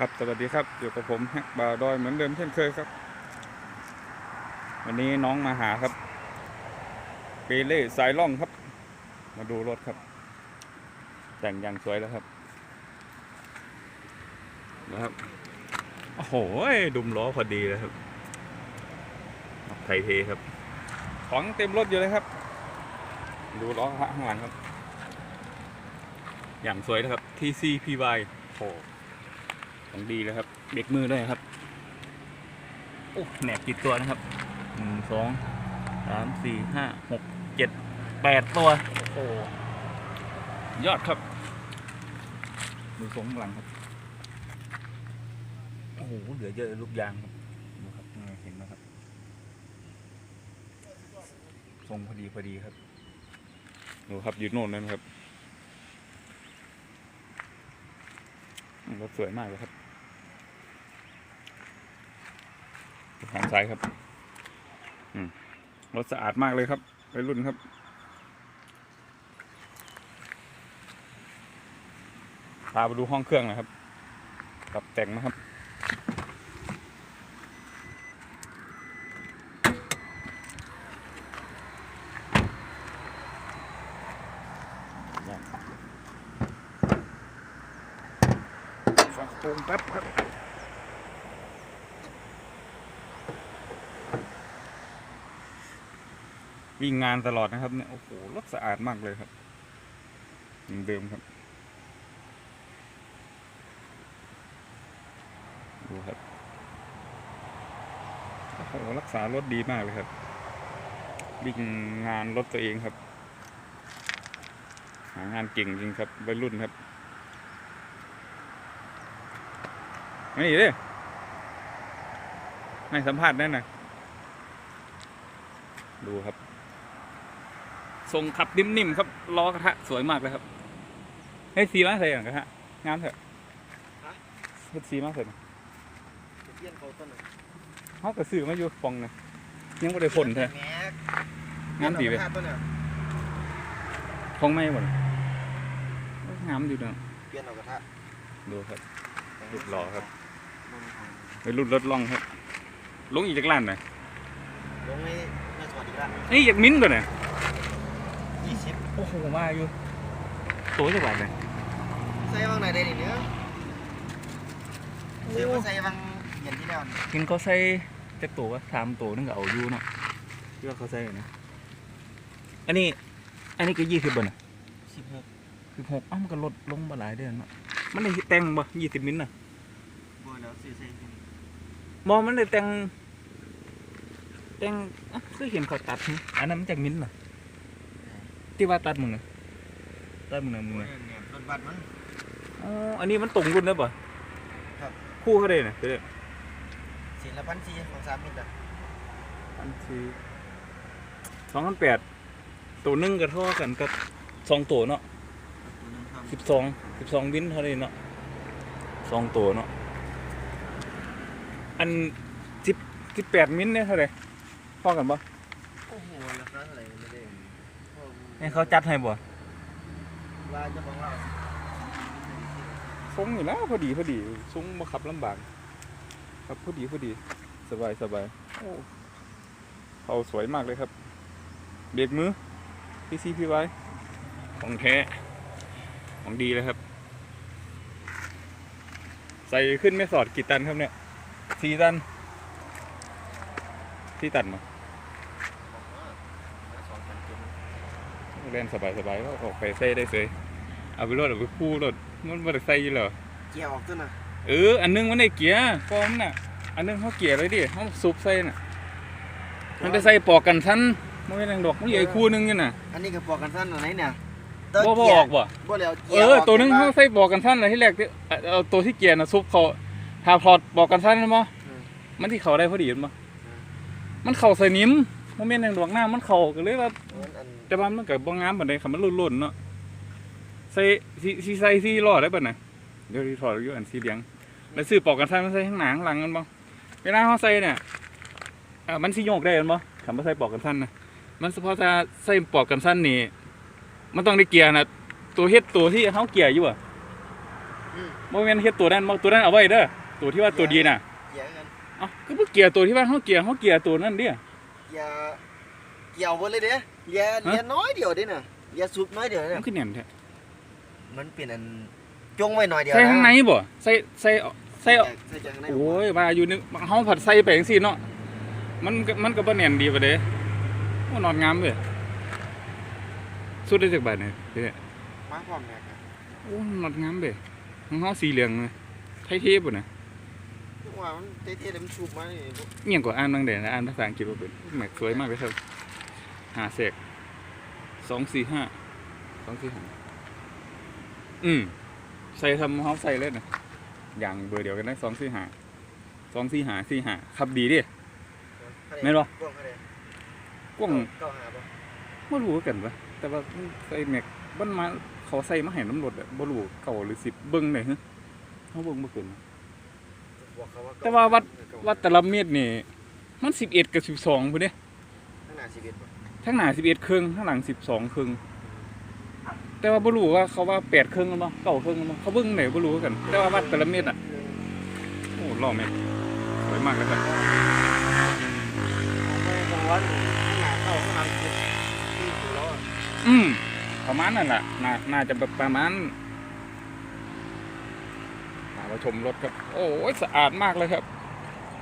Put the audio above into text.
ครับสวัสดีครับอยู่กับผมแฮกบาวดอยเหมือนเดิมเช่นเคยครับ วันนี้น้องมาหาครับเปเล่สายล่องครับ มาดูรถครับ แต่งอย่างสวยแล้วครับนะครับโอ้โหดุมล้อพอดีเลยครับไทยเทครับ ของเต็มรถอยู่เลยครับ ดูล้อข้างหลังครับ อย่างสวยนะครับ TCPY โอ้โห ของดีเลยครับ เบรกมือด้วยครับ โอ้แหนบกี่ตัวนะครับหนึ่งสองสามสี่ห้าหกเจ็ดแปดตัว โอ้ยอดครับดูทรงข้างหลังครับ โอ้โห เหลือเยอะลูกยางครับ ดูครับเห็นไหมครับ ทรงพอดีพอดีครับ ดูครับยู่โน่นนั่นครับ รถสวยมากเลยครับ ทางซ้ายครับรถสะอาดมากเลยครับไปรุ่นครับ พาไปดูห้องเครื่องนะครับปรับแต่งนะครับฟังโครงแป๊บครับ วิ่งงานตลอดนะครับเนี่ยโอ้โหรถสะอาดมากเลยครับยังเดิมครับดูครับโอ้โหรักษารถดีมากเลยครับ วิ่งงานรถตัวเองครับหางานเก่งจริงครับวัยรุ่นครับนี่เดิให้สัมภาษณ์ได้หน่อยดูครับ ทรงขับนิ่มๆครับล้อกระทะสวยมากเลยครับให้สีมาใส่หน่อยกระทะงามเถอะเฮ็ดสีมาใส่หน่อยเพี้ยนเขาต้นน่ะเขากระสือมาอยู่ฟองนะยังไม่ได้พ่นเถอะแม็กงามดีเลยเปลี่ยนเอากระทะต้นน่ะฟองไม่หมดงามอยู่เนาะเปลี่ยนเอากระทะดูครับรูปหล่อครับไปรุ่นรถล่องครับลงอีกจากล้านหน่อยลงให้ในสวัสดีครับนี่อยากมิ้นก่อนหน่อ ยยี่สิบโอ้โหมาอยู่ตัวจะบาทเลยใส่บางไหนได้ดิเนื้อเดี๋ยวมาใส่บางเย็นที่แล้วนี่เห็นเขาใส่จะตัวว่าสามตัวนึงก็เอาอยู่เนาะที่ว่าเขาใส่นะอันนี้ อันนี้ก็ยี่สิบบาทนะสิบหกสิบหกอ้าวมันก็ลดลงมาหลายเดือนเนาะมันได้แต่งบ่ยี่สิบมิลน่ะบัวแล้วซื้อใส่ที่นี่มองมันได้แต่งแต่งอะคือเห็นเขาตัดนี่อันนั้นมันจากมิลน่ะ ที่ว่าตัดมึงน่ะตัดมึงน่ะมึงโอ้ยน่ะเนี่ยรถบัสมัน อ๋ออันนี้มันตรงรุ่นได้ป่ะครับ คู่เขาได้น่ะเด้อสี่ละพันสี่ของสามมิตรอะอันที่สองพันแปดตัวหนึงก็เท่ากันกับสองตัวเนาะตัวหนึงครับสิบสองสิบสองวินเท่านี้เนาะสองตัวเนาะอันสิบสิบแปดมิลเนี่ยเท่าไหร่พอกันปะ โอ้โหราคาเท่าไหร่ไม่ได้โอ้โห ให้เขาจัดให้บ่ว่าเจ้าของเราทรงอยู่แล้วพอดีพอดีทรงมาขับลำบากครับพอดีพอดีสบายสบายโอ้เขาสวยมากเลยครับ เบรกมือพีซีพีไวของแท้ของดีเลยครับ ใส่ขึ้นไม่สอดกี่ตันครับเนี่ยสี่ตันที่ตันมา สองพันเจ็ด เล่นสบายสบายก็ออกไปใส่ได้เลยเอาไปรถเอาไปคู่รถมันไม่ได้ใส่อยู่แล้วเกียร์ออกต้นน่ะเอออันนึงมันได้เกียร์ฟอร์มนน่ะ อันนึงเขาเกียร์เลยดิเขาซุบใส่น่ะมันได้ใส่ปอกกันชั้นมันไม่แรงดอกมันเหลืออีกคู่หนึงอยู่น่ะอันนี้ก็ปอกกันสั้นอันไหนเนี่ยบ่บ่ออกบ่บ่แล้วเออตัวหนึงเขาใส่ปอกกันชั้นเลยที่แรกที่เอาเอาตัวที่เกียร์น่ะซุบเขาหาพอดปอกกันชั้นมั้ยมันที่เขาได้พอดีมั้ยมันเข่าใส่นิ้มมันไม่แรงดอกหน้ามันเข่าก็เลยว่าอัน แต่ว่ามันก็บ่งามปานใดคันมันลุ่นๆเนาะใส่สิสิใส่สีล้อได้ปะน่ะเดี๋ยวที่ถอดอยู่อันสีเหลืองแล้วซื้อปอกกันซั่นมันใส่ข้างหน้าข้างหลังกันบ่เวลาเฮาใส่เนี่ยอ่ามันสิโยกได้แม่นบ่คันบ่ใส่ปอกกันซั่นนะมันเฉพาะถ้าใส่ปอกกันซั่นนี่มันต้องได้เกียร์น่ะตัวเฮ็ดตัวที่เฮาเกียร์อยู่อะอืมโมเมนเฮ็ดตัวนั้นบ่ตัวนั้นเอาไว้เด้อตัวที่ว่าตัวดีน่ะเกียร์กันเอ้าก็บ่เกียร์ตัวที่ว่าเฮาเกียร์เฮาเกียร์ตัวนั้นเด้อเกียร์ เกี่ยวหมดเลยเด้เลียเลียน้อยเดียวเด้น่ะเลียสุบน้อยเดียวมัเนี่ยนคือแน่นแท้มันเป็นอันจงไว้หน่อยเดียวใส่ข้างในบ่ใส่ใส่ใส่ ใส่ใส่จากข้างในโอ้ยว่าอยู่นึงเฮาผัดใส่ไปจังซี่เนาะมันก็มันก็บ่แน่นดีปะเด้โอ้นอนงามเว้ยสุดได้จักบาทเนี่ยเด้อมาพร้อมแม็กอะโอ้นอนงามเด้ของเฮาสีเหลืองเลยไทยเทปบ่น่ะจังหวะมันเท่ๆเดี๋ยวมันสูบมานี่ เอียงกว่าอ่านบางเด่นอ่านภาษาอังกฤษบ่เป็นแหมสวยมากเลยครับ หาเสกสองสี่ห้าสองสี่ห้าอืมใส่ทำเฮาใส่เลยนะอย่างเบอร์เดียวกันได้สองสี่ห้าสองสี่ห้าสี่ห้าขับดีดิ แม่นบ่กว้างเท่าไหร่กว้างเก้าหาบ่บ่รู้คือกันปะแต่ว่าใส่แม็กมันมาเขาใส่มาให้น้ำรถอะบ่รู้เก่าหรือสิบเบิ่งได้ฮะเฮาเบิ่งบ่เป็นบอกเขาว่าเก้แต่ว่าวัดเก้าวัดแต่ละเม็ดนี่ มันสิบเอ็ดกับสิบสองพุ่นเด้ข้างหน้าสิบเอ็ดบ่ ทั้งหน้าสิบเอ็ดครึ่งทั้งหลังสิบสองครึ่งแต่ว่าบ่รู้ว่าเขาว่าแปดครึ่งกันบ่เก้าครึ่งกันบ่เขาเบิ่งไหนบ่รู้กัน แต่ว่าวัดแต่ละเม็ดอะโอ้ล่อแม็กสวยมากเลยครับของไปกลางวันข้างหน้าเข้าข้างหลังสิบที่ถึงล้ออืมประมาณนั่นแหละน่าน่าจะแบบประมาณมาชมรถครับ โอ้ยสะอาดมากเลยครับ